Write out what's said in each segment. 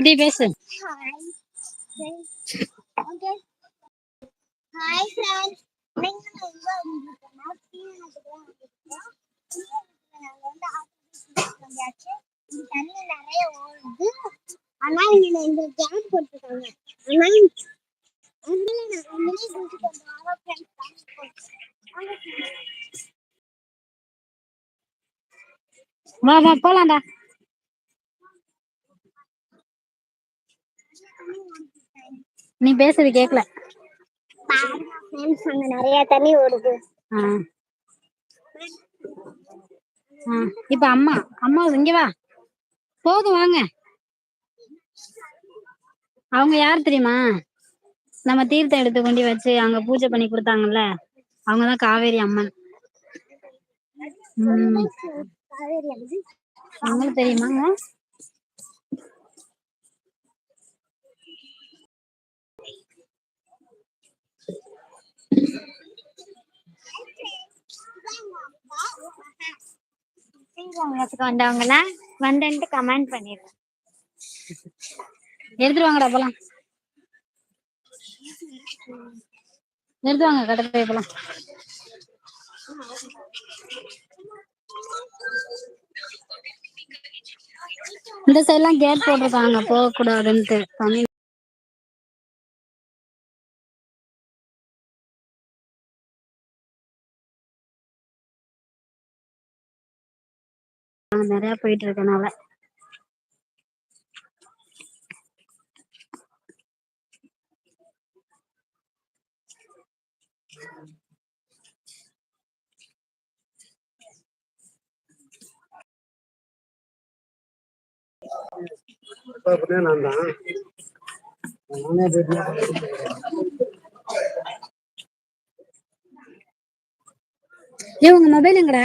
இப்படி பேசு. Hi friends தண்ணி நிறைய ஓடுது ஆனா இங்க இந்த கேப் போட்டுருக்காங்க. ஆனா நான் உண்மையிலே வா வா போலாம்டா. நீ பேசுறது கேக்கல. அங்க நிறைய தண்ணி ஓடுது. இப்ப அம்மா அம்மா இங்க வா. போதும் வாங்க. அவங்க யார் தெரியுமா? நம்ம தீர்த்தம் எடுத்து கொண்டு வச்சு அங்க பூஜை பண்ணி கொடுத்தாங்கல்ல? அவங்கதான் காவேரி அம்மன். ம். காவேரி அம்மன். அவங்களுக்கு தெரியுமாங்க? ஸ்ரீரங்கத்துக்கு வந்தவங்கள? வந்தன்ட்டு கமெண்ட் பண்ணிருக்கேன் எடுத்துருவாங்கடா போலாம். எடுத்து வாங்க கடற்கரை போலாம். இந்த சைட்லாம் கேட் போட்டிருக்காங்க போக கூடாதுன்ட்டு தண்ணி நிறைய போயிட்டு இருக்கனால நான் தான் நானே ஏ உங்க மொபைல் எங்கடா?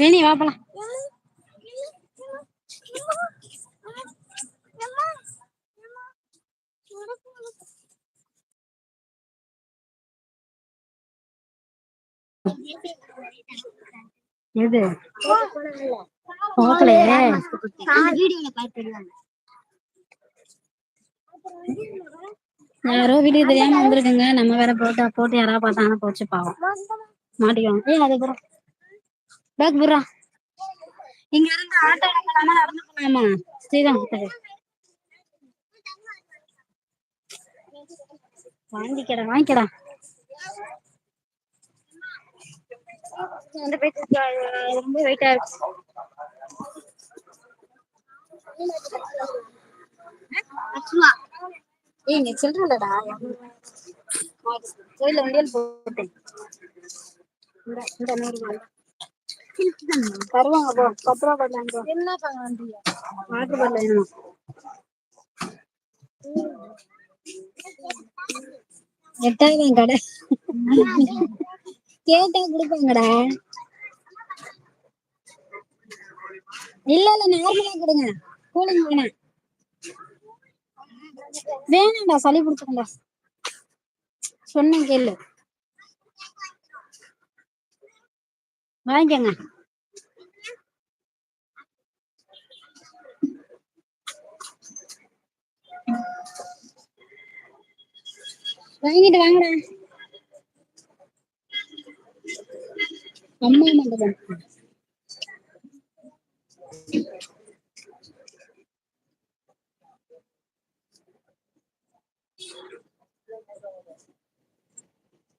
வேணி வா போலாம். எது? போகலையே யாரோ வீட்டுக்கு தெரியாம வந்திருக்குங்க. நம்ம வேற போட்டா போட்டு யாராவது பார்த்தாங்கன்னா போச்சு பாவம். மாட்டிக்குவாங்க. ஏய் அது புறம் பேக் புறா இங்க இருந்து ஆட்டோ போலாமா நடந்து போலாமா? ஸ்ரீரங்கத்துக்கு வாங்கிக்கடா வாங்கிக்கடா. வந்து போயிட்டு ரொம்ப வெயிட்டா இருக்கு. அச்சுவா. ஏய் கோயில வண்டியல் போட்டேன். இந்த இந்த நூறு தருவாங்க போ. பத்து ரூபா போடலாம் என்ன வாட்டர் பாட்டில் வேணும். எட்டாயிரம் கடை. கேட்டா கொடுப்பாங்கடா. இல்ல இல்ல நார்மலா கொடுங்க. கூலிங் வேணாம். வேணாம்டா சளி பிடிச்சிருந்தா சொன்னேன் கேளு. வளைஞ்சுங்க வாங்கிட்டு வாங்கடா அம்மா மண்டபம்